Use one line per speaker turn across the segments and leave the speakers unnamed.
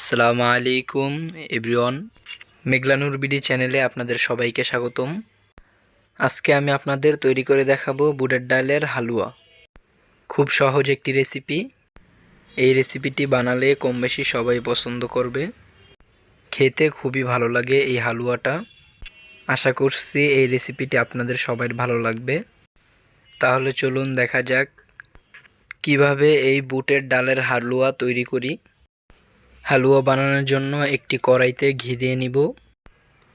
আসসালামু আলাইকুম, everyone. মেঘলানুর BD চ্যানেলে আপনাদের সবাইকে স্বাগতম। আজকে আমি আপনাদের তৈরি করে দেখাবো বুটের ডালের হালুয়া। খুব সহজ একটি রেসিপি। এই রেসিপিটি বানালে কম বেশি সবাই পছন্দ করবে। খেতে খুবই ভালো লাগে এই হালুয়াটা। আশা করছি এই রেসিপিটি আপনাদের সবাই ভালো লাগবে। তাহলে চলুন দেখা যাক কীভাবে এই বুটের ডালের হালুয়া তৈরি করি। হালুয়া বানানোর জন্য একটি কড়াইতে ঘি দিয়ে নিব,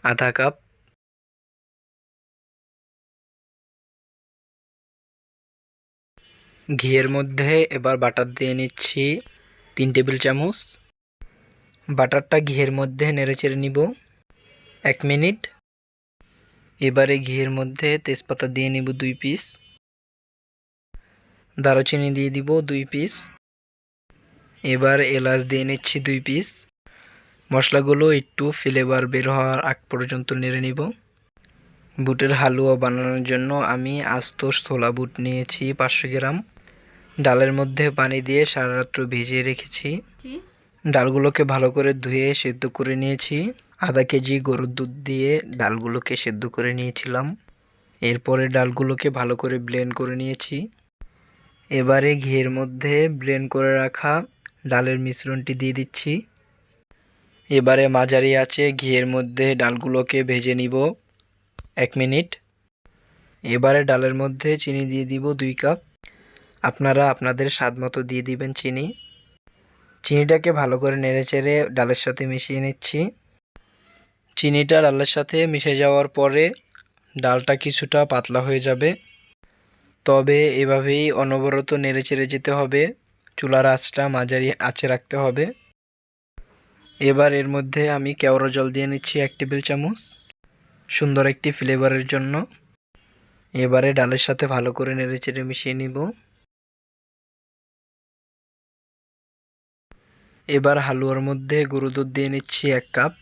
আধা কাপ। ঘিয়ের মধ্যে এবার বাটার দিয়ে নিচ্ছি তিন টেবিল চামচ। বাটারটা ঘিয়ের মধ্যে নেড়েচেড়ে নিব এক মিনিট। এবারে ঘিয়ের মধ্যে তেজপাতা দিয়ে নিব দুই পিস। দারুচিনি দিয়ে দিব দুই পিস। এবার এলাচ দিয়ে নিচ্ছি দুই পিস। মশলাগুলো একটু ফ্লেভার বের হওয়ার আগ পর্যন্ত নেড়ে নিব। বুটের হালুয়া বানানোর জন্য আমি আস্ত ছোলা বুট নিয়েছি পাঁচশো গ্রাম। ডালের মধ্যে পানি দিয়ে সারা রাত্র ভিজিয়ে রেখেছি। ডালগুলোকে ভালো করে ধুয়ে সেদ্ধ করে নিয়েছি। আধা কেজি গরুর দুধ দিয়ে ডালগুলোকে সেদ্ধ করে নিয়েছিলাম। এরপরে ডালগুলোকে ভালো করে ব্লেন্ড করে নিয়েছি। এবারে ঘিয়ের মধ্যে ব্লেন্ড করে রাখা ডালের মিশ্রণটি দিয়ে দিচ্ছি। এবারে মাঝারি আছে ঘিয়ের মধ্যে ডালগুলোকে ভেজে নিব এক মিনিট। এবারে ডালের মধ্যে চিনি দিয়ে দিব দুই কাপ। আপনারা আপনাদের স্বাদ মতো দিয়ে দিবেন চিনি। চিনিটাকে ভালো করে নেড়েচেড়ে ডালের সাথে মিশিয়ে নিচ্ছি। চিনিটা ডালের সাথে মিশে যাওয়ার পরে ডালটা কিছুটা পাতলা হয়ে যাবে। তবে এভাবেই অনবরত নেড়েচেড়ে যেতে হবে। চুলার আঁচটা মাঝারি আঁচে রাখতে হবে। এবার এর মধ্যে আমি কেওড়া জল দিয়ে নিচ্ছি এক টেবিল চামচ। সুন্দর একটি ফ্লেভারের জন্য। এবারে ডালের সাথে ভালো করে নেড়েচেড়ে মিশিয়ে নিব। এবার হালুয়ার মধ্যে গুঁড়ো দুধ দিয়ে নিচ্ছি এক কাপ।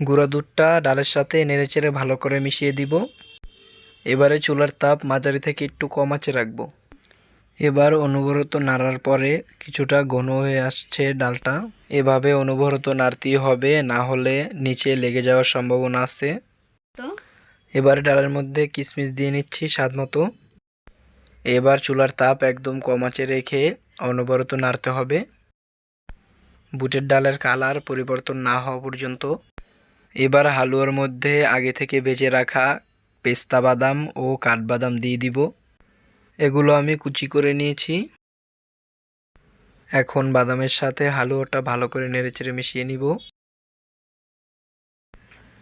গুঁড়া দুধটা ডালের সাথে নেড়েচেড়ে ভালো করে মিশিয়ে দিব। এবারে চুলার তাপ মাঝারি থেকে একটু কম আঁচে রাখব। এবার অনবরত নাড়ার পরে কিছুটা ঘন হয়ে আসছে ডালটা। এভাবে অনবরত নাড়তেই হবে না হলে নিচে লেগে যাওয়ার সম্ভাবনা আছে। এবারে ডালের মধ্যে কিশমিশ দিয়ে নিচ্ছি স্বাদ মতো। এবার চুলার তাপ একদম কম আঁচে রেখে অনবরত নাড়তে হবে। বুটের ডালের কালার পরিবর্তন না হওয়া পর্যন্ত। এবার হালুয়ার মধ্যে আগে থেকে বেজে রাখা পেস্তা বাদাম ও কাঠবাদাম দিয়ে দিব। এগুলো আমি কুচি করে নিয়েছি। এখন বাদামের সাথে হালুয়াটা ভালো করে নেড়েচেড়ে মিশিয়ে নিব।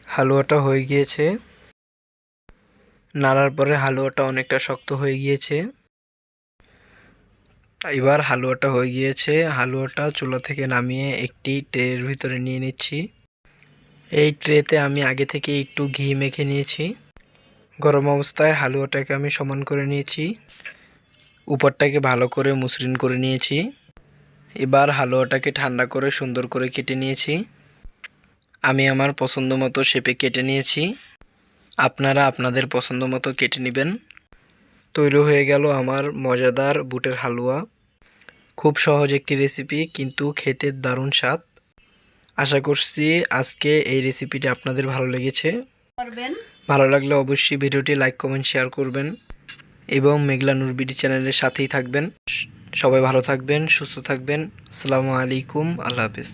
হালুয়াটা হয়ে গিয়েছে। নাড়ার পরে হালুয়াটা অনেকটা শক্ত হয়ে গিয়েছে। এবার হালুয়াটা হয়ে গিয়েছে। হালুয়াটা চুলা থেকে নামিয়ে একটি ট্রের ভিতরে নিয়ে নিচ্ছি। এই ট্রেতে আমি আগে থেকে একটু ঘি মেখে নিয়েছি। গরম অবস্থায় হালুয়াটাকে আমি সমান করে নিয়েছি। উপরটাকে ভালো করে মসৃণ করে নিয়েছি। এবার হালুয়াটাকে ঠান্ডা করে সুন্দর করে কেটে নিয়েছি। আমি আমার পছন্দ মতো শেপে কেটে নিয়েছি। আপনারা আপনাদের পছন্দ মতো কেটে নেবেন। তৈরি হয়ে গেল আমার মজাদার বুটের হালুয়া। খুব সহজ একটি রেসিপি, কিন্তু খেতে দারুণ স্বাদ। আশা করছি আজকে এই রেসিপিটি আপনাদের ভালো লেগেছে।
করবেন।
ভালো লাগলে অবশ্যই ভিডিওটি লাইক, কমেন্ট, শেয়ার করবেন এবং মেঘলা নূর বিডি চ্যানেলের সাথেই থাকবেন। সবাই ভালো থাকবেন, সুস্থ থাকবেন। আসসালামু আলাইকুম, আল্লাহ হাফিজ।